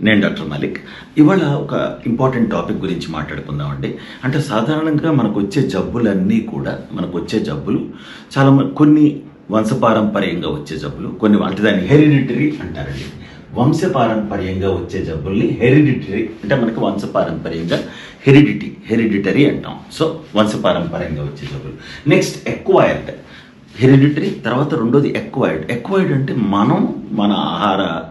నేను డాక్టర్ మలిక్. ఇవాళ ఒక ఇంపార్టెంట్ టాపిక్ గురించి మాట్లాడుకుందామండి. అంటే సాధారణంగా మనకు వచ్చే జబ్బులన్నీ కూడా మనకు వచ్చే జబ్బులు చాలా కొన్ని వంశపారంపర్యంగా వచ్చే జబ్బులు కొన్ని అంటే దాన్ని హెరిడిటరీ అంటారండి. వంశపారంపర్యంగా వచ్చే జబ్బుల్ని హెరిడిటరీ అంటే మనకు వంశపారంపర్యంగా హెరిడిటీ హెరిడిటరీ అంటాం. సో వంశపారంపర్యంగా వచ్చే జబ్బులు. Next acquired. హెరిడిటరీ తర్వాత రెండోది ఎక్వైర్డ్. ఎక్వైర్డ్ అంటే మనం మన ఆహార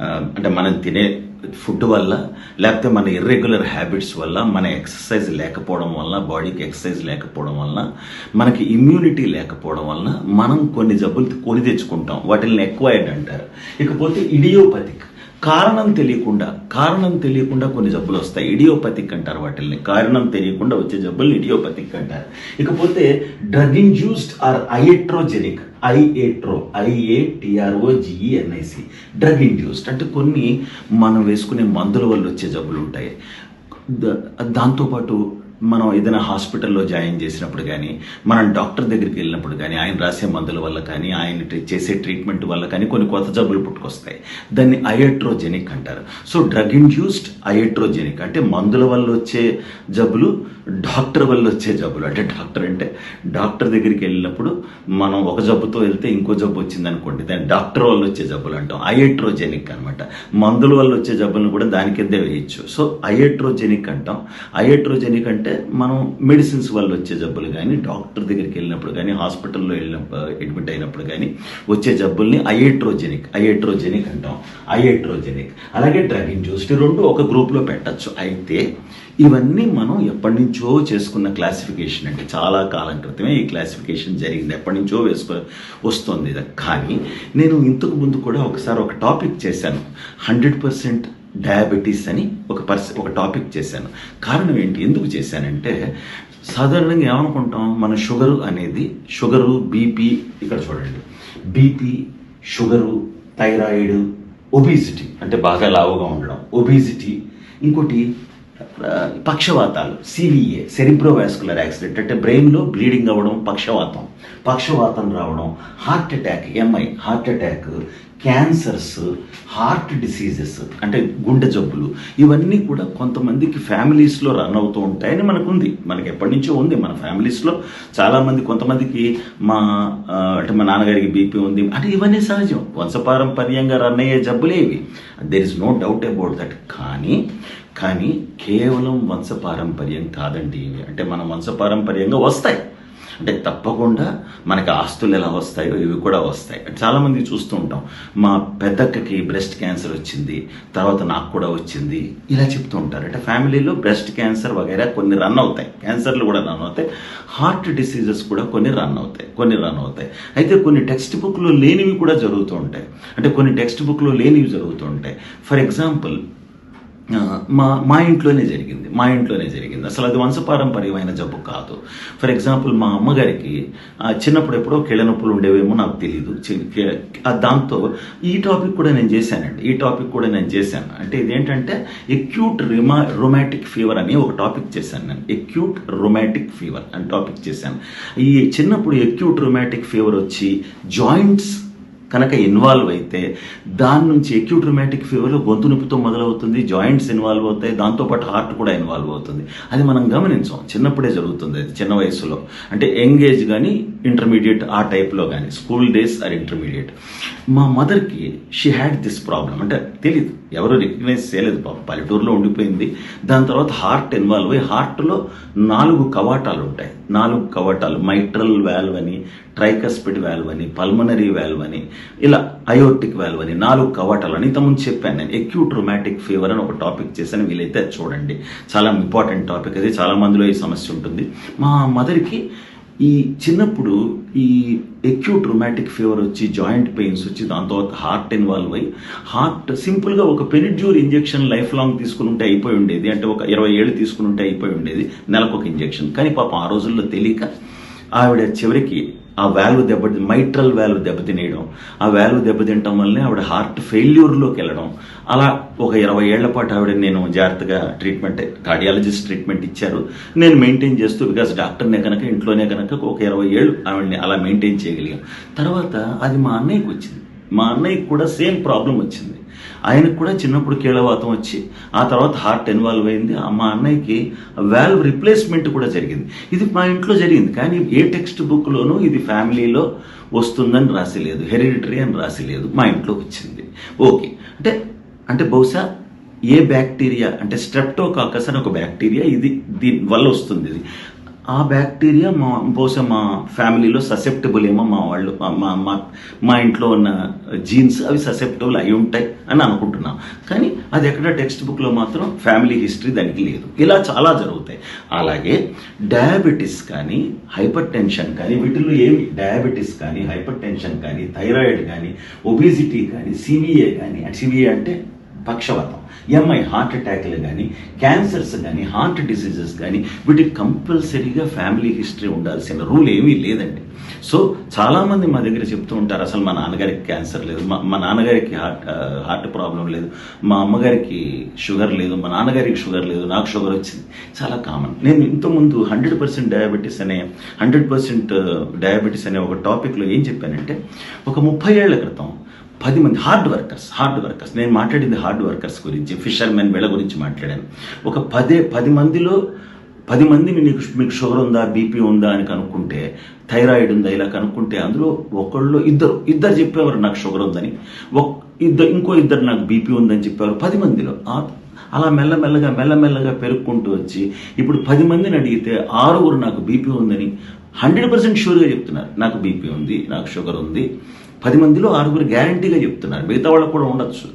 అంటే మనం తినే ఫుడ్ వల్ల లేకపోతే మన ఇర్రెగ్యులర్ హ్యాబిట్స్ వల్ల మన ఎక్సర్సైజ్ లేకపోవడం వల్ల బాడీకి ఎక్సర్సైజ్ లేకపోవడం వల్ల మనకి ఇమ్యూనిటీ లేకపోవడం వల్ల మనం కొన్ని జబ్బులు కొని తెచ్చుకుంటాం. వాటిని ఎక్వైర్డ్ అంటారు ఇకపోతే ఇడియోపతిక్ కారణం తెలియకుండా కారణం తెలియకుండా కొన్ని జబ్బులు వస్తాయి. ఇడియోపతిక్ అంటారు వాటిల్ని. కారణం తెలియకుండా వచ్చే జబ్బుల్ని ఇడియోపతిక్ అంటారు. ఇకపోతే drug induced or iatrogenic iatro I A T R O G E N I C drug induced అంటే కొన్ని మనం వేసుకునే మందుల వల్ల వచ్చే జబ్బులు ఉంటాయి. దాంతోపాటు మనం ఏదైనా హాస్పిటల్లో జాయిన్ చేసినప్పుడు కానీ మనం డాక్టర్ దగ్గరికి వెళ్ళినప్పుడు కానీ ఆయన రాసే మందుల వల్ల కానీ ఆయన చేసే ట్రీట్మెంట్ వల్ల కానీ కొన్ని కొత్త జబ్బులు పుట్టుకొస్తాయి. దాన్ని అయట్రోజెనిక్ అంటారు. సో డ్రగ్ ఇండ్యూస్డ్ అయట్రోజెనిక్ అంటే మందుల వల్ల వచ్చే జబ్బులు డాక్టర్ వల్ల వచ్చే జబ్బులు. అంటే డాక్టర్ అంటే డాక్టర్ దగ్గరికి వెళ్ళినప్పుడు మనం ఒక జబ్బుతో వెళ్తే ఇంకో జబ్బు వచ్చింది అనుకోండి దాన్ని డాక్టర్ వల్ల వచ్చే జబ్బులు అంటాం. అయట్రోజెనిక్ అనమాట మందుల వల్ల వచ్చే జబ్బులను కూడా దాని కిందే వేయచ్చు. సో అయట్రోజెనిక్ అంటాం. అయట్రోజెనిక్ అంటే మనం మెడిసిన్స్ వల్ల వచ్చే జబ్బులు కానీ డాక్టర్ దగ్గరికి వెళ్ళినప్పుడు కానీ హాస్పిటల్లో వెళ్ళినప్పుడు అడ్మిట్ అయినప్పుడు కానీ వచ్చే జబ్బుల్ని అయట్రోజెనిక్ అయట్రోజెనిక్ అంటాం. అయట్రోజెనిక్. అలాగే డ్రగ్ ఇండ్యూస్డ్ రెండు ఒక గ్రూప్లో పెట్టచ్చు. అయితే ఇవన్నీ మనం ఎప్పటి నుంచి చేసుకున్న క్లాసిఫికేషన్ అంటే చాలా కాలం క్రితమే ఈ క్లాసిఫికేషన్ జరిగింది. ఎప్పటి నుంచో వేసుకో వస్తుంది ఇది. కానీ నేను ఇంతకు ముందు కూడా ఒకసారి ఒక టాపిక్ చేశాను. హండ్రెడ్ పర్సెంట్ డయాబెటీస్ అని ఒక పర్స్ ఒక టాపిక్ చేశాను. కారణం ఏంటి? ఎందుకు చేశానంటే సాధారణంగా ఏమనుకుంటాం? మన షుగరు అనేది షుగరు బీపీ ఇక్కడ చూడండి. బీపీ షుగరు థైరాయిడ్ ఒబిసిటీ అంటే బాగా లావుగా ఉండడం. ఒబిసిటీ ఇంకోటి పక్షవాతాలు సివిఏ సెరిబ్రోవాస్కులర్ యాక్సిడెంట్ అంటే బ్రెయిన్లో బ్లీడింగ్ అవ్వడం పక్షవాతం. పక్షవాతం రావడం heart attack MI heart attack cancers heart diseases అంటే గుండె జబ్బులు ఇవన్నీ కూడా కొంతమందికి ఫ్యామిలీస్లో రన్ అవుతూ ఉంటాయని మనకుంది. మనకి ఎప్పటి నుంచో ఉంది. మన ఫ్యామిలీస్లో చాలామంది కొంతమందికి మా అంటే మా నాన్నగారికి బీపీ ఉంది. అంటే ఇవన్నీ సహజం. వంశపారంపర్యంగా రన్ అయ్యే జబ్బులే ఇవి. There is no doubt about that కానీ కానీ కేవలం వంశపారంపర్యం కాదండి ఇవి. అంటే మన వంశపారంపర్యంగా వస్తాయి. అంటే తప్పకుండా మనకి ఆస్తులు ఎలా వస్తాయో ఇవి కూడా వస్తాయి. చాలామంది చూస్తూ ఉంటాం మా పెద్దక్కకి బ్రెస్ట్ క్యాన్సర్ వచ్చింది తర్వాత నాకు కూడా వచ్చింది ఇలా చెప్తూ ఉంటారు. అంటే ఫ్యామిలీలో బ్రెస్ట్ క్యాన్సర్ వగైరా కొన్ని రన్ అవుతాయి. క్యాన్సర్లు కూడా రన్ అవుతాయి. హార్ట్ డిసీజెస్ కూడా కొన్ని రన్ అవుతాయి కొన్ని రన్ అవుతాయి. అయితే కొన్ని టెక్స్ట్ బుక్లో లేనివి కూడా జరుగుతూ ఉంటాయి. అంటే కొన్ని టెక్స్ట్ బుక్లో లేనివి జరుగుతూ ఉంటాయి. ఫర్ ఎగ్జాంపుల్ మా మా ఇంట్లోనే జరిగింది మా ఇంట్లోనే జరిగింది. అసలు అది వంశపారంపర్యమైన జబ్బు కాదు. ఫర్ ఎగ్జాంపుల్ మా అమ్మగారికి చిన్నప్పుడు ఎప్పుడో కీళ్ళ నొప్పులు ఉండేవేమో నాకు తెలియదు చి- దాంతో ఈ టాపిక్ కూడా నేను చేశానండి. ఈ టాపిక్ కూడా నేను చేశాను. అంటే ఇదేంటంటే ఎక్యూట్ రిమా రొమాటిక్ ఫీవర్ అని ఒక టాపిక్ చేశాను నేను. ఎక్యూట్ రొమాటిక్ ఫీవర్ అని టాపిక్ చేశాను. ఈ చిన్నప్పుడు ఎక్యూట్ రొమాటిక్ ఫీవర్ వచ్చి జాయింట్స్ కనుక ఇన్వాల్వ్ అయితే దాని నుంచి ఎక్యూట్ రొమాటిక్ ఫీవర్లో గొంతు నొప్పితో మొదలవుతుంది జాయింట్స్ ఇన్వాల్వ్ అవుతాయి దాంతోపాటు హార్ట్ కూడా ఇన్వాల్వ్ అవుతుంది. అది మనం గమనించాం చిన్నప్పుడే జరుగుతుంది అది చిన్న వయసులో. అంటే యంగ్ ఏజ్ కానీ ఇంటర్మీడియట్ ఆ టైప్లో కానీ స్కూల్ డేస్ ఆర్ ఇంటర్మీడియట్ మా మదర్కి షీ హ్యాడ్ దిస్ ప్రాబ్లం అంటే తెలియదు ఎవరు రికగ్నైజ్ చేయలేదు పాపం పల్లెటూరులో ఉండిపోయింది. దాని తర్వాత హార్ట్ ఇన్వాల్వ్ అయ్యి హార్ట్లో నాలుగు కవాటాలు ఉంటాయి. నాలుగు కవాటాలు మైట్రల్ వాల్వ్ అని ట్రైకస్పిడ్ వాల్వ్ అని పల్మనరీ వాల్వ్ అని ఇలా అయోటిక్ వాల్వ్ అని నాలుగు కవాటాలు అని ఇంతకుముందు చెప్పాను నేను. ఎక్యూట్ రొమాటిక్ ఫీవర్ అని ఒక టాపిక్ చేశాను. వీలైతే అది చూడండి. చాలా ఇంపార్టెంట్ టాపిక్ అది. చాలా మందిలో ఈ సమస్య ఉంటుంది. మా మదర్కి ఈ చిన్నప్పుడు ఈ ఎక్యూట్ రొమాటిక్ ఫీవర్ వచ్చి జాయింట్ పెయిన్స్ వచ్చి దాని తర్వాత హార్ట్ ఇన్వాల్వ్ అయ్యి హార్ట్ సింపుల్గా ఒక పెనిడ్యూర్ ఇంజెక్షన్ లైఫ్ లాంగ్ తీసుకుని ఉంటే అయిపోయి ఉండేది. అంటే ఒక ఇరవై ఏళ్ళు తీసుకుని ఉంటే అయిపోయి ఉండేది. నెలకు ఒక ఇంజెక్షన్ కానీ పాపం ఆ రోజుల్లో తెలియక ఆవిడ చివరికి ఆ వాల్వ్ దెబ్బతి మైట్రల్ వాల్వ్ దెబ్బతినేయడం ఆ వాల్వ్ దెబ్బతింటం వల్లనే ఆవిడ హార్ట్ ఫెయిల్యూర్లోకి వెళ్ళడం. అలా ఒక ఇరవై ఏళ్ళ పాటు ఆవిడ నేను జాగ్రత్తగా ట్రీట్మెంట్ కార్డియాలజిస్ట్ ట్రీట్మెంట్ ఇచ్చారు. నేను మెయింటైన్ చేస్తూ బికాస్ డాక్టర్నే కనుక ఇంట్లోనే కనుక ఒక ఇరవై ఏళ్ళు ఆవిడని అలా మెయింటైన్ చేయగలిగాం. తర్వాత అది మా అన్నయ్యకి వచ్చింది. మా అన్నయ్యకి కూడా సేమ్ ప్రాబ్లం వచ్చింది. ఆయనకు కూడా చిన్నప్పుడు కీళ్ళవాతం వచ్చి ఆ తర్వాత హార్ట్ ఇన్వాల్వ్ అయింది. ఆ మా అన్నయ్యకి వాల్వ్ రిప్లేస్మెంట్ కూడా జరిగింది. ఇది మా ఇంట్లో జరిగింది. కానీ ఏ టెక్స్ట్ బుక్లోనూ ఇది ఫ్యామిలీలో వస్తుందని రాసి లేదు. హెరిడిటరీ అని రాసి లేదు. మా ఇంట్లో వచ్చింది. ఓకే. అంటే అంటే బహుశా ఏ బ్యాక్టీరియా అంటే స్ట్రెప్టోకాకస్ అని ఒక బ్యాక్టీరియా ఇది దీని వల్ల వస్తుంది ఇది. ఆ బ్యాక్టీరియా మా బహుశా మా ఫ్యామిలీలో ససెప్టబుల్ ఏమో మా వాళ్ళు మా- మా మా ఇంట్లో ఉన్న జీన్స్ అవి ససెప్టబుల్ అయి ఉంటాయి అని అనుకుంటున్నాం. కానీ అది ఎక్కడ టెక్స్ట్ బుక్లో మాత్రం ఫ్యామిలీ హిస్టరీ దానికి లేదు. ఇలా చాలా జరుగుతాయి. అలాగే డయాబెటీస్ కానీ హైపర్ టెన్షన్ కానీ వీటిల్లో ఏమి? డయాబెటీస్ కానీ హైపర్ టెన్షన్ కానీ థైరాయిడ్ కానీ ఒబిసిటీ కానీ సివిఏ కానీ సివిఏ అంటే పక్షవాతం ఎంఐ హార్ట్ అటాక్లు కానీ క్యాన్సర్స్ కానీ హార్ట్ డిసీజెస్ కానీ వీటికి కంపల్సరీగా ఫ్యామిలీ హిస్టరీ ఉండాల్సిన రూల్ ఏమీ లేదండి. సో చాలామంది మా దగ్గర చెప్తూ ఉంటారు అసలు మా నాన్నగారికి క్యాన్సర్ లేదు మా మా నాన్నగారికి హార్ట్ హార్ట్ ప్రాబ్లం లేదు మా అమ్మగారికి షుగర్ లేదు మా నాన్నగారికి షుగర్ లేదు నాకు షుగర్ వచ్చింది. చాలా కామన్ నేను ఇంతకుముందు హండ్రెడ్ పర్సెంట్ డయాబెటీస్ అనే హండ్రెడ్ పర్సెంట్ డయాబెటీస్ అనే ఒక టాపిక్లో ఏం చెప్పానంటే ఒక ముప్పై ఏళ్ళ క్రితం పది మంది హార్డ్ వర్కర్స్ హార్డ్ వర్కర్స్ నేను మాట్లాడింది హార్డ్ వర్కర్స్ గురించి ఫిషర్మెన్ వీళ్ళ గురించి మాట్లాడాను. ఒక పదే పది మందిలో పది మందిని నీకు మీకు షుగర్ ఉందా బీపీ ఉందా అని కనుక్కుంటే థైరాయిడ్ ఉందా ఇలా కనుక్కుంటే అందులో ఒకళ్ళు ఇద్దరు ఇద్దరు చెప్పేవారు నాకు షుగర్ ఉందని. ఒక ఇద్దరు ఇంకో ఇద్దరు నాకు బీపీ ఉందని చెప్పేవారు పది మందిలో. అలా మెల్లమెల్లగా మెల్లమెల్లగా పెరుక్కుంటూ వచ్చి ఇప్పుడు పది మందిని అడిగితే ఆరుగురు నాకు బీపీ ఉందని హండ్రెడ్ పర్సెంట్ షూర్గా చెప్తున్నారు. నాకు బీపీ ఉంది నాకు షుగర్ ఉంది. పది మందిలో ఆరుగురు గ్యారంటీగా చెప్తున్నారు. మిగతా వాళ్ళకు కూడా ఉండొచ్చు.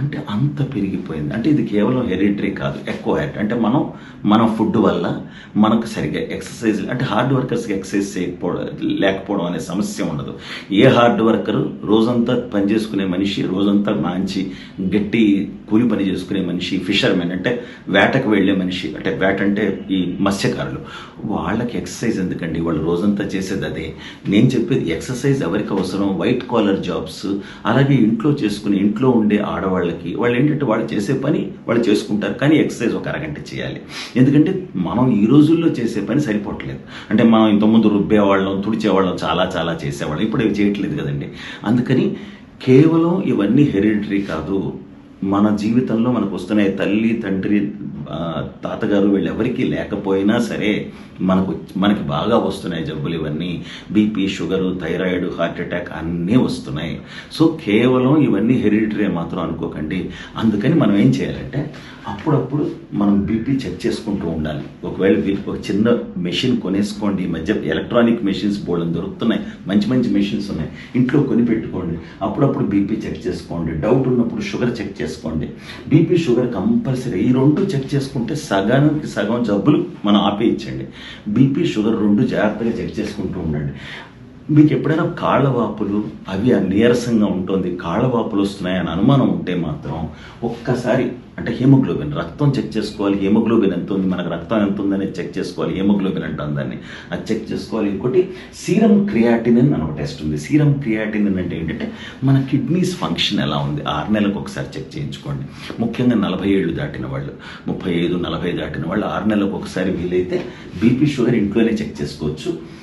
అంటే అంత పెరిగిపోయింది. అంటే ఇది కేవలం హెరిటరీ కాదు ఎక్కువ అంటే మనం మన ఫుడ్ వల్ల మనకు సరిగ్గా ఎక్సర్సైజ్ అంటే హార్డ్ వర్కర్స్కి ఎక్సర్సైజ్ చేయకపోవడం లేకపోవడం అనే సమస్య ఉండదు. ఏ హార్డ్ వర్కరు రోజంతా పని చేసుకునే మనిషి రోజంతా మంచి గట్టి కూలి పని చేసుకునే మనిషి ఫిషర్మెన్ అంటే వేటకు వెళ్ళే మనిషి అంటే వేట అంటే ఈ మత్స్యకారులు. వాళ్ళకి ఎక్సర్సైజ్ ఎందుకండి? వాళ్ళు రోజంతా చేసేది అదే. నేను చెప్పేది ఎక్సర్సైజ్ ఎవరికి అవసరం? వైట్ కాలర్ జాబ్స్ అలాగే ఇంట్లో చేసుకుని ఇంట్లో ఉండే ఆడవాళ్ళు వాళ్ళకి వాళ్ళు ఏంటంటే వాళ్ళు చేసే పని వాళ్ళు చేసుకుంటారు. కానీ ఎక్సర్సైజ్ ఒక అరగంట చేయాలి. ఎందుకంటే మనం ఈ రోజుల్లో చేసే పని సరిపోవట్లేదు. అంటే మనం ఇంతకుముందు రుబ్బేవాళ్ళం తుడిచేవాళ్ళం చాలా చాలా చేసేవాళ్ళం. ఇప్పుడు ఇవి చేయట్లేదు కదండి. అందుకని కేవలం ఇవన్నీ హెరిడిటరీ కాదు. మన జీవితంలో మనకు వస్తున్నాయి తల్లి తండ్రి తాతగారు వీళ్ళెవరికి లేకపోయినా సరే మనకు మనకి బాగా వస్తున్నాయి జబ్బులు ఇవన్నీ. BP sugar thyroid heart attack అన్నీ వస్తున్నాయి. సో కేవలం ఇవన్నీ హెరిడిటరీ మాత్రం అనుకోకండి. అందుకని మనం ఏం చేయాలంటే అప్పుడప్పుడు మనం బీపీ చెక్ చేసుకుంటూ ఉండాలి. ఒకవేళ ఒక చిన్న మెషిన్ కొనేసుకోండి. ఈ మధ్య ఎలక్ట్రానిక్ మెషిన్స్ బోర్డు దొరుకుతున్నాయి. మంచి మంచి మెషిన్స్ ఉన్నాయి. ఇంట్లో కొని పెట్టుకోండి. అప్పుడప్పుడు బీపీ చెక్ చేసుకోండి. డౌట్ ఉన్నప్పుడు షుగర్ చెక్ చేసుకోండి. బీపీ షుగర్ కంపల్సరీ ఈ రెండు చెక్ చేసుకుంటే సగానికి సగం జబ్బులు మనం ఆపేయించండి బీపీ షుగర్ రెండు జాగ్రత్తగా చెక్ చేసుకుంటూ ఉండండి. మీకు ఎప్పుడైనా కాళ్ళవాపులు అవి ఆ నీరసంగా ఉంటుంది కాళ్ళవాపులు వస్తున్నాయని అనుమానం ఉంటే మాత్రం ఒక్కసారి అంటే హీమోగ్లోబిన్ రక్తం చెక్ చేసుకోవాలి హీమోగ్లోబిన్ ఎంత ఉంది మనకు రక్తం ఎంత ఉందని చెక్ చేసుకోవాలి హీమోగ్లోబిన్ అంటాం దాన్ని అది చెక్ చేసుకోవాలి. ఇంకోటి సీరం క్రియాటినిన్ అని ఒక టెస్ట్ ఉంది. సీరం క్రియాటినిన్ అంటే ఏంటంటే మన కిడ్నీస్ ఫంక్షన్ ఎలా ఉంది? ఆరు నెలలకు ఒకసారి చెక్ చేయించుకోండి. ముఖ్యంగా నలభై ఏళ్ళు దాటిన వాళ్ళు ముప్పై ఐదు నలభై దాటిన వాళ్ళు ఆరు నెలలకు ఒకసారి వీలైతే బీపీ షుగర్ ఇంట్లోనే చెక్ చేసుకోవచ్చు.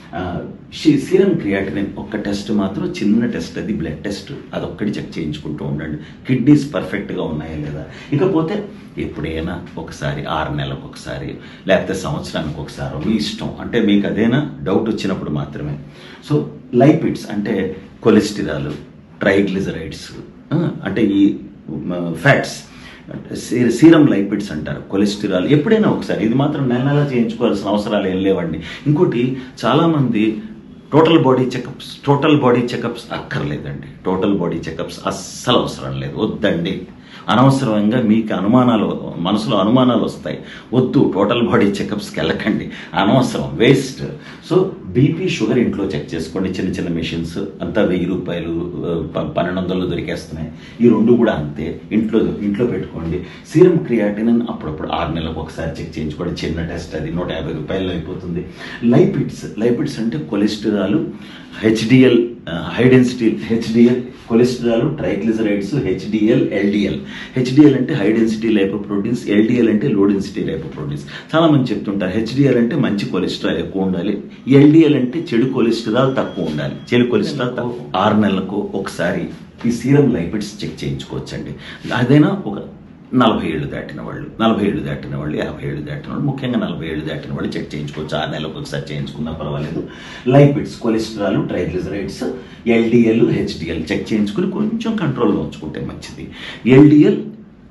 సీరం క్రియాటినిన్ ఒక్క టెస్ట్ మాత్రం చిన్న టెస్ట్ అది బ్లడ్ టెస్ట్ అదొక్కటి చెక్ చేయించుకుంటూ ఉండండి. కిడ్నీస్ పర్ఫెక్ట్గా ఉన్నాయా లేదా? ఇకపోతే ఎప్పుడైనా ఒకసారి ఆరు నెలలకు ఒకసారి లేకపోతే సంవత్సరానికి ఒకసారి మీ ఇష్టం. అంటే మీకు అదేనా? డౌట్ వచ్చినప్పుడు మాత్రమే. సో లైపిడ్స్ అంటే కొలెస్టిరాల్ ట్రైగ్లిజరైడ్స్ అంటే ఈ ఫ్యాట్స్ సీరం లైపిడ్స్ అంటారు కొలెస్టిరాల్. ఎప్పుడైనా ఒకసారి ఇది మాత్రం నెల నెల చేయించుకోవాల్సిన అవసరాలు ఏం లేవండి. ఇంకోటి చాలామంది total body checkups total body checkups అక్కర్లేదండి. టోటల్ బాడీ చెకప్స్ అస్సలు అవసరం లేదు. వద్దండి. అనవసరంగా మీకు అనుమానాలు మనసులో అనుమానాలు వస్తాయి. వద్దు టోటల్ బాడీ చెకప్స్కి వెళ్ళకండి. అనవసరం వేస్ట్. సో బీపీ షుగర్ ఇంట్లో చెక్ చేసుకోండి. చిన్న చిన్న మిషన్స్ అంతా వెయ్యి రూపాయలు ప- పన్నెండు వందలు దొరికేస్తున్నాయి. ఈ రెండు కూడా అంతే. ఇంట్లో ఇంట్లో పెట్టుకోండి. సీరం క్రియాటిన్ అప్పుడప్పుడు ఆరు నెలలకు ఒకసారి చెక్ చేయించుకోండి. చిన్న టెస్ట్ అది నూట యాభై రూపాయలు అయిపోతుంది. లైపిడ్స్ లైపిడ్స్ అంటే cholesterol HDL high density HDL cholesterol triglycerides HDL LDL. HDL అంటే హై డెన్సిటీ లైపోప్రోటీన్స్ ఎల్డిఎల్ అంటే లో డెన్సిటీ లైపోప్రోటీన్స్. చాలా మంది చెప్తుంటారు హెచ్డిఎల్ అంటే మంచి కొలెస్ట్రాల్ ఎక్కువ ఉండాలి. ఎల్డిఎల్ అంటే చెడు కొలెస్ట్రాల్ తక్కువ ఉండాలి. చెడు కొలెస్ట్రాల్ తక్కువ. ఆరు నెలలకు ఒకసారి ఈ సీరం లైపిడ్స్ చెక్ చేయించుకోవచ్చండి. అదైనా ఒక నలభై ఏళ్ళు దాటిన వాళ్ళు నలభై ఏళ్ళు దాటిన వాళ్ళు యాభై ఏళ్ళు దాటిన వాళ్ళు ముఖ్యంగా నలభై ఏళ్ళు దాటిన వాళ్ళు చెక్ చేయించుకోవచ్చు. ఆ నెలకు ఒకసారి చేయించుకున్నా పర్వాలేదు. Lipids cholesterol triglycerides LDL HDL check చేయించుకుని కొంచెం కంట్రోల్లో ఉంచుకుంటే మంచిది. ఎల్డిఎల్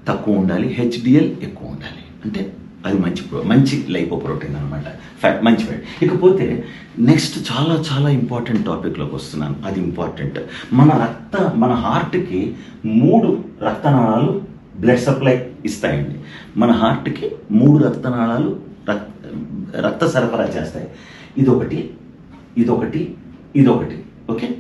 తక్కువ ఉండాలి హెచ్డిఎల్ ఎక్కువ ఉండాలి. అంటే అది మంచి ప్రో- మంచి లైపో ప్రోటీన్ అనమాట ఫ్యాట్ మంచి ఫ్యాట్ ఇకపోతే నెక్స్ట్ చాలా చాలా ఇంపార్టెంట్ టాపిక్లోకి వస్తున్నాను. అది ఇంపార్టెంట్ మన రక్త మన హార్ట్కి మూడు రక్తనాళాలు బ్లడ్ సప్లై ఇస్తాయండి. మన హార్ట్కి మూడు రక్తనాళాలు రక్త రక్త సరఫరా చేస్తాయి. ఇదొకటి ఇదొకటి ఇదొకటి. ఓకే?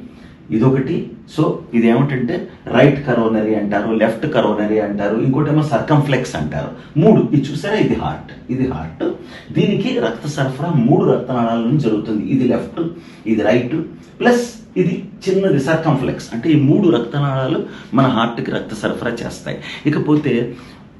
ఇదొకటి. సో ఇది ఏమిటంటే రైట్ కరోనరీ అంటారు లెఫ్ట్ కరోనరీ అంటారు ఇంకోటేమో సర్కంఫ్లెక్స్ అంటారు. మూడు. ఇది చూసారా? ఇది హార్ట్. ఇది హార్ట్. దీనికి రక్త సరఫరా మూడు రక్తనాళాల నుంచి జరుగుతుంది. ఇది లెఫ్ట్ ఇది రైట్ ప్లస్ ఇది చిన్నది సర్కంఫ్లెక్స్. అంటే ఈ మూడు రక్తనాళాలు మన హార్ట్కి రక్త సరఫరా చేస్తాయి. ఇకపోతే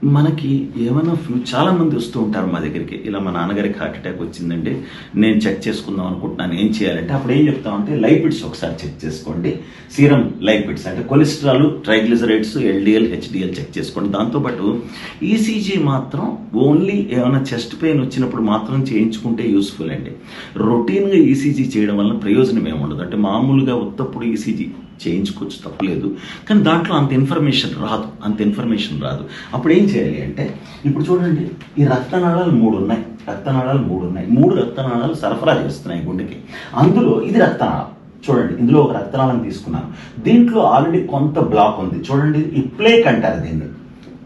మనకి ఏమైనా ఫ్యూ చాలా మంది వస్తూ ఉంటారు మా దగ్గరికి. ఇలా మా నాన్నగారికి హార్ట్ అటాక్ వచ్చిందండి నేను చెక్ చేసుకుందాం అనుకుంటున్నాను ఏం చేయాలంటే అప్పుడు ఏం చెప్తామంటే లైపిడ్స్ ఒకసారి చెక్ చేసుకోండి. సీరం లైపిడ్స్ అంటే cholesterol triglycerides LDL HDL check చేసుకోండి. దాంతోపాటు ఈసీజీ మాత్రం ఓన్లీ ఏమైనా చెస్ట్ పెయిన్ వచ్చినప్పుడు మాత్రం చేయించుకుంటే యూస్ఫుల్ అండి. రొటీన్గా ఈసీజీ చేయడం వల్ల ప్రయోజనం ఏమి ఉండదు. అంటే మామూలుగా ఉత్తప్పుడు ఈసీజీ చేయించుకోవచ్చు తప్పలేదు. కానీ దాంట్లో అంత ఇన్ఫర్మేషన్ రాదు. అంత ఇన్ఫర్మేషన్ రాదు. అప్పుడు ఏం చేయాలి అంటే ఇప్పుడు చూడండి ఈ రక్తనాళాలు మూడు ఉన్నాయి రక్తనాళాలు మూడు ఉన్నాయి మూడు రక్తనాళాలు సరఫరా చేస్తున్నాయి గుండెకి. అందులో ఇది రక్తనాళం. చూడండి ఇందులో ఒక రక్తనాళం తీసుకున్నాను. దీంట్లో ఆల్రెడీ కొంత బ్లాక్ ఉంది. చూడండి ఈ ప్లేక్ అంటారు దీన్ని.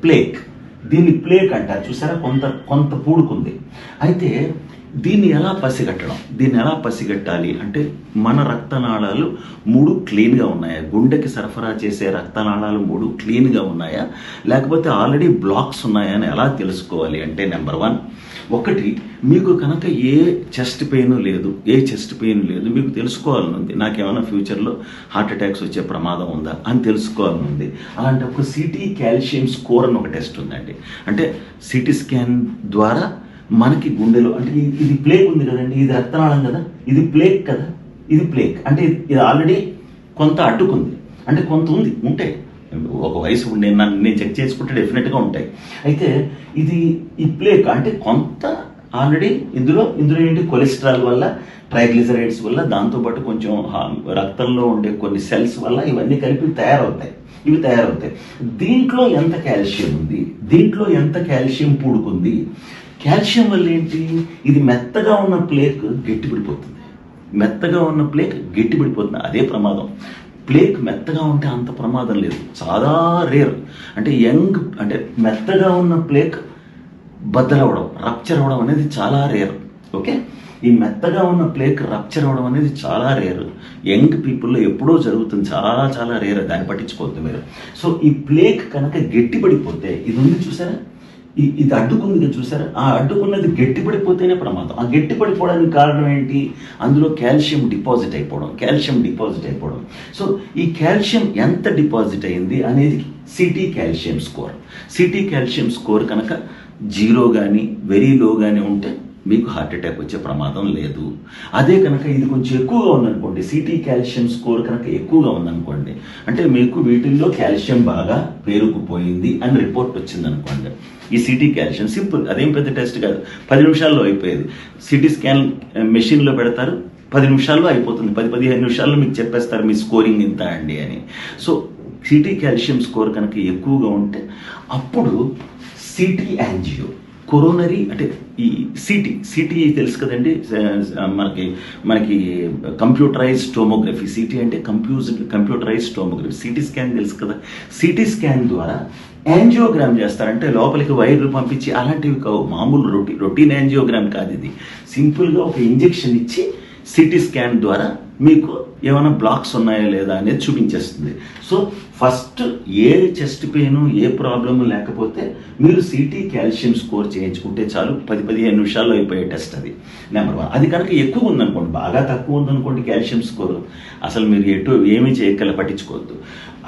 ప్లేక్ దీన్ని ప్లేక్ అంటారు. చూసారా? కొంత కొంత పూడుకుంది. అయితే దీన్ని ఎలా పసిగట్టడం? దీన్ని ఎలా పసిగట్టాలి? అంటే మన రక్తనాళాలు మూడు క్లీన్గా ఉన్నాయా? గుండెకి సరఫరా చేసే రక్తనాళాలు మూడు క్లీన్గా ఉన్నాయా? లేకపోతే ఆల్రెడీ బ్లాక్స్ ఉన్నాయా అని ఎలా తెలుసుకోవాలి అంటే నెంబర్ వన్. ఒకటి మీకు కనుక ఏ చెస్ట్ పెయిన్ లేదు ఏ చెస్ట్ పెయిన్ లేదు మీకు తెలుసుకోవాలని ఉంది. నాకేమైనా ఫ్యూచర్లో హార్ట్ అటాక్స్ వచ్చే ప్రమాదం ఉందా అని తెలుసుకోవాలనుంది అలాంటి ఒక సిటీ కాల్షియం స్కోర్ అని ఒక టెస్ట్ ఉందండి. అంటే సిటీ స్కాన్ ద్వారా మనకి గుండెలో అంటే ఇది- ప్లేక్ ఉంది కదండి ఇది రక్తనాళం కదా ఇది ప్లేక్ కదా ఇది ప్లేక్ అంటే ఇది ఆల్రెడీ కొంత అడ్డుకుంది. అంటే కొంత ఉంది ఉంటాయి ఒక వయసు ఉండే నన్ను నేను చెక్ చేసుకుంటే డెఫినెట్గా ఉంటాయి. అయితే ఇది ఈ ప్లేక్ అంటే కొంత ఆల్రెడీ ఇందులో ఇందులో ఏంటి? కొలెస్ట్రాల్ వల్ల ట్రైగ్లిజరైడ్స్ వల్ల దాంతోపాటు కొంచెం రక్తంలో ఉండే కొన్ని సెల్స్ వల్ల ఇవన్నీ కలిపి తయారవుతాయి. ఇవి తయారవుతాయి. దీంట్లో ఎంత కాల్షియం ఉంది? దీంట్లో ఎంత కాల్షియం పూడుకుంది? కాల్షియం వల్ల ఏంటి? ఇది మెత్తగా ఉన్న ప్లేక్ గట్టిపడిపోతుంది. మెత్తగా ఉన్న ప్లేక్ గట్టిపడిపోతుంది. అదే ప్రమాదం. ప్లేక్ మెత్తగా ఉంటే అంత ప్రమాదం లేదు. చాలా రేర్. అంటే యంగ్ అంటే మెత్తగా ఉన్న ప్లేక్ బద్దలవడం రప్చర్ అవ్వడం అనేది చాలా రేర్. ఓకే? ఈ మెత్తగా ఉన్న ప్లేక్ రప్చర్ అవ్వడం అనేది చాలా రేర్. యంగ్ పీపుల్లో ఎప్పుడో జరుగుతుంది. చాలా చాలా రేర్. దాన్ని పట్టించుకోవద్దు మీరు. సో ఈ ప్లేక్ కనుక గట్టిపడిపోతే ఇది ఉంది చూసారా? ఇది అడ్డుకుంది కదా చూసారా? ఆ అడ్డుకున్నది గట్టిపడిపోతేనే ప్రమాదం. ఆ గట్టిపడిపోవడానికి కారణం ఏంటి? అందులో కాల్షియం డిపాజిట్ అయిపోవడం కాల్షియం డిపాజిట్ అయిపోవడం. సో ఈ కాల్షియం ఎంత డిపాజిట్ అయింది అనేది CT calcium score. CT calcium score కనుక జీరో కానీ వెరీ లో కానీ ఉంటే మీకు హార్ట్ అటాక్ వచ్చే ప్రమాదం లేదు. అదే కనుక ఇది కొంచెం ఎక్కువగా ఉందనుకోండి. సిటీ కాల్షియం స్కోర్ కనుక ఎక్కువగా ఉందనుకోండి. అంటే మీకు వీటిల్లో కాల్షియం బాగా పేరుకుపోయింది అని రిపోర్ట్ వచ్చిందనుకోండి. ఈ సిటీ కాల్షియం సింపుల్ అదేం పెద్ద టెస్ట్ కాదు. పది నిమిషాల్లో అయిపోయేది. సిటీ స్కాన్ మెషిన్లో పెడతారు. పది నిమిషాల్లో అయిపోతుంది. పది పదిహేను నిమిషాల్లో మీకు చెప్పేస్తారు మీ స్కోరింగ్ ఇంత అండి అని. సో సిటీ కాల్షియం స్కోర్ కనుక ఎక్కువగా ఉంటే అప్పుడు సిటీ యాంజియో కొరోనరీ అంటే ఈ సిటీ సిటీ తెలుసు కదండి? మనకి మనకి కంప్యూటరైజ్ టోమోగ్రఫీ సిటీ అంటే compu computerize tomography CT scan తెలుసు కదా? సిటీ స్కాన్ ద్వారా యాంజియోగ్రామ్ చేస్తారంటే లోపలికి వైర్లు పంపించి అలాంటివి కావు. మామూలు రొటీ రొటీన్ యాంజియోగ్రామ్ కాదు ఇది. సింపుల్గా ఒక ఇంజెక్షన్ ఇచ్చి సిటీ స్కాన్ ద్వారా మీకు ఏమైనా బ్లాక్స్ ఉన్నాయా లేదా అనేది చూపించేస్తుంది. సో ఫస్ట్ ఏ చెస్ట్ పెయిన్ ఏ ప్రాబ్లమ్ లేకపోతే మీరు సిటీ కాల్షియం స్కోర్ చేయించుకుంటే చాలు. పది పదిహేను నిమిషాల్లో అయిపోయే టెస్ట్ అది. నెంబర్ వన్ అది కనుక ఎక్కువ ఉందనుకోండి బాగా తక్కువ ఉందనుకోండి కాల్షియం స్కోర్ అసలు మీరు ఎటు ఏమీ చేయగల పట్టించుకోవద్దు.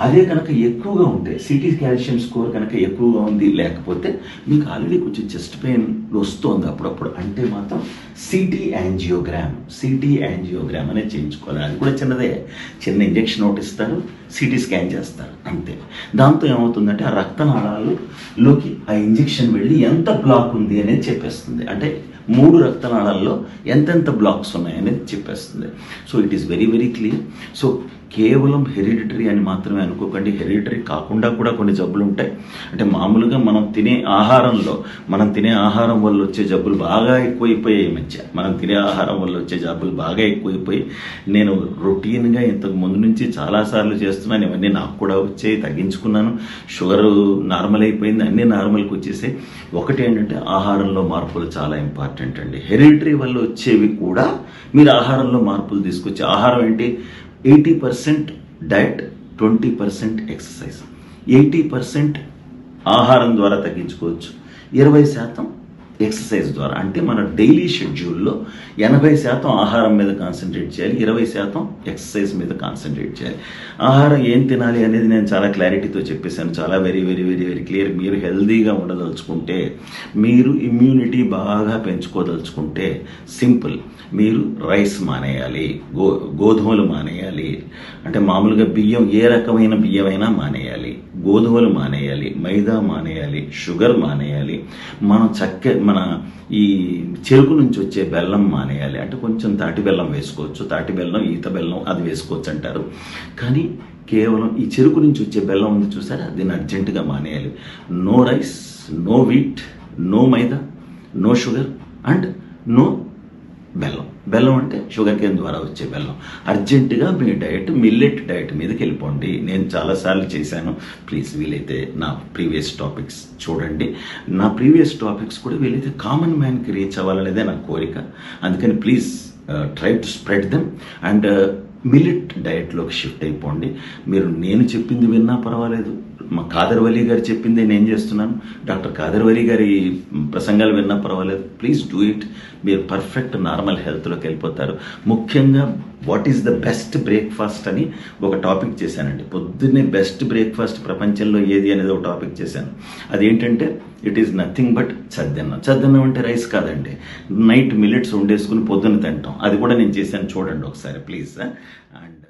అదే కనుక ఎక్కువగా ఉంటే సిటీ కాల్షియం స్కోర్ కనుక ఎక్కువగా ఉంది లేకపోతే మీకు ఆల్రెడీ కొంచెం చెస్ట్ పెయిన్ వస్తుంది అప్పుడప్పుడు అంటే మాత్రం సిటీ యాంజియోగ్రామ్ సిటీ యాంజియోగ్రామ్ అనేది చేయించుకోవాలి. అది కూడా చిన్నదే. చిన్న ఇంజెక్షన్ ఒకటి ఇస్తారు. సిటీ స్కాన్ చేస్తారు అంతే. దాంతో ఏమవుతుందంటే ఆ రక్తనాళాలలోకి ఆ ఇంజెక్షన్ వెళ్ళి ఎంత బ్లాక్ ఉంది అనేది చెప్పేస్తుంది. అంటే మూడు రక్తనాళాల్లో ఎంతెంత బ్లాక్స్ ఉన్నాయనేది చెప్పేస్తుంది. So it is very very clear so కేవలం హెరిడిటరీ అని మాత్రమే అనుకోకండి. హెరిడిటరీ కాకుండా కూడా కొన్ని జబ్బులు ఉంటాయి అంటే మామూలుగా మనం తినే ఆహారంలో మనం తినే ఆహారం వల్ల వచ్చే జబ్బులు బాగా ఎక్కువైపోయాయి మధ్య. మనం తినే ఆహారం వల్ల వచ్చే జబ్బులు బాగా ఎక్కువైపోయి నేను రొటీన్గా ఇంతకు ముందు నుంచి చాలాసార్లు చేస్తున్నాను. ఇవన్నీ నాకు కూడా వచ్చాయి తగ్గించుకున్నాను. షుగర్ నార్మల్ అయిపోయింది అన్నీ నార్మల్కి వచ్చేసాయి. ఒకటి ఏంటంటే ఆహారంలో మార్పులు చాలా ఇంపార్టెంట్ అండి. హెరిడిటరీ వల్ల వచ్చేవి కూడా మీరు ఆహారంలో మార్పులు తీసుకొచ్చి ఆహారం ఏంటి? Eighty percent diet twenty percent exercise. Eighty percent ఆహారం ద్వారా తగ్గించుకోవచ్చు. ఇరవై శాతం ఎక్సర్సైజ్ ద్వారా. అంటే మన డైలీ షెడ్యూల్లో ఎనభై శాతం ఆహారం మీద కాన్సన్ట్రేట్ చేయాలి ఇరవై శాతం ఎక్సర్సైజ్ మీద కాన్సన్ట్రేట్ చేయాలి. ఆహారం ఏం తినాలి అనేది నేను చాలా క్లారిటీతో చెప్పేశాను. చాలా very very very very clear. మీరు హెల్దీగా ఉండదలుచుకుంటే మీరు ఇమ్యూనిటీ బాగా పెంచుకోదలుచుకుంటే సింపుల్. మీరు రైస్ మానేయాలి గో గోధుమలు మానేయాలి. అంటే మామూలుగా బియ్యం ఏ రకమైన బియ్యమైనా మానేయాలి. గోధుమలు మానేయాలి మైదా మానేయాలి షుగర్ మానేయాలి మనం చక్కెర మన ఈ చెరుకు నుంచి వచ్చే బెల్లం మానేయాలి. అంటే కొంచెం తాటి బెల్లం వేసుకోవచ్చు. తాటి బెల్లం ఈత బెల్లం అది వేసుకోవచ్చు అంటారు. కానీ కేవలం ఈ చెరుకు నుంచి వచ్చే బెల్లం ఉంది చూసారా? దీన్ని అర్జెంటుగా మానేయాలి. No rice no wheat no maida no sugar and no bellam. బెల్లం అంటే షుగర్ కేన్ ద్వారా వచ్చే బెల్లం. అర్జెంటుగా మీ డయట్ మిల్లెట్ డయట్ మీదకి వెళ్ళిపోండి. నేను చాలాసార్లు చేశాను. ప్లీజ్ వీలైతే నా ప్రీవియస్ టాపిక్స్ చూడండి. నా ప్రీవియస్ టాపిక్స్ కూడా వీలైతే కామన్ మ్యాన్కి రీచ్ అవ్వాలనేదే నా కోరిక. అందుకని please try to spread them and millet డయట్లోకి shift అయిపోండి. మీరు నేను చెప్పింది విన్నా పర్వాలేదు. మా కాదర్ వలీ గారు చెప్పింది నేను చేస్తున్నాను. డాక్టర్ కాదర్ వలీ గారి ప్రసంగాలు విన్నా పర్వాలేదు. ప్లీజ్ డూ ఇట్ మీరు పర్ఫెక్ట్ నార్మల్ హెల్త్లోకి వెళ్ళిపోతారు. ముఖ్యంగా what is the best breakfast అని ఒక టాపిక్ చేశానండి. పొద్దున్నే బెస్ట్ బ్రేక్ఫాస్ట్ ప్రపంచంలో ఏది అనేది ఒక టాపిక్ చేశాను. అదేంటంటే ఇట్ ఈస్ నథింగ్ బట్ చద్దన్నం. చద్దన్నం అంటే రైస్ కాదండి. నైట్ మిల్లెట్స్ వండేసుకుని పొద్దున్న తింటాం. అది కూడా నేను చేశాను. చూడండి ఒకసారి ప్లీజ్ అండ్